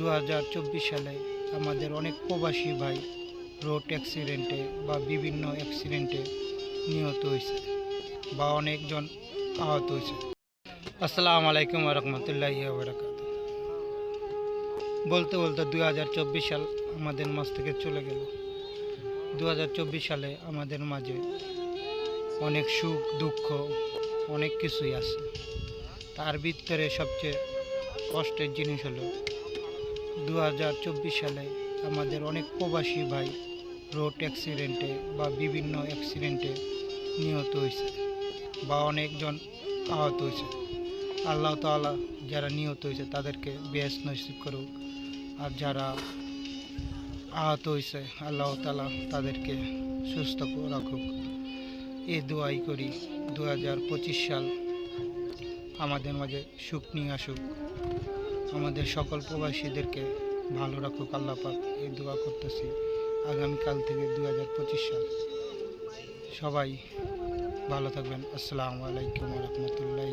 দু হাজার চব্বিশ সালে আমাদের অনেক প্রবাসী ভাই রোড অ্যাক্সিডেন্টে বা বিভিন্ন অ্যাক্সিডেন্টে নিহত হয়েছে বা অনেকজন আহত হয়েছে। আসসালামু আলাইকুম রহমতুল্লাহ বরকাত বলতে বলতে দুই হাজার চব্বিশ সাল আমাদের মাঝ থেকে চলে গেল। দু হাজার চব্বিশ সালে আমাদের মাঝে অনেক সুখ, দুঃখ, অনেক কিছুই আছে। তার ভিতরে সবচেয়ে কষ্টের জিনিস হলো দু হাজার চব্বিশ সালে আমাদের অনেক প্রবাসী ভাই রোড অ্যাক্সিডেন্টে বা বিভিন্ন অ্যাক্সিডেন্টে নিহত হয়েছে বা অনেকজন আহত হয়েছে। আল্লাহ তাআলা যারা নিহত হয়েছে তাদেরকে বেশ নসিব করুক। আর যারা আহত হয়েছে, আল্লাহ তাআলা তাদেরকে সুস্থ রাখুক। এ দোয়াই করি দু হাজার পঁচিশ সাল আমাদের মাঝে সুখ নিয়ে আসুক। আমাদের সকল প্রবাসীদেরকে ভালো রাখুক আল্লাপাক এই দোয়া করতেছি আগামীকাল থেকে দু হাজার পঁচিশ সাল। সবাই ভালো থাকবেন। আসসালামু আলাইকুম রহমতুল্লাহ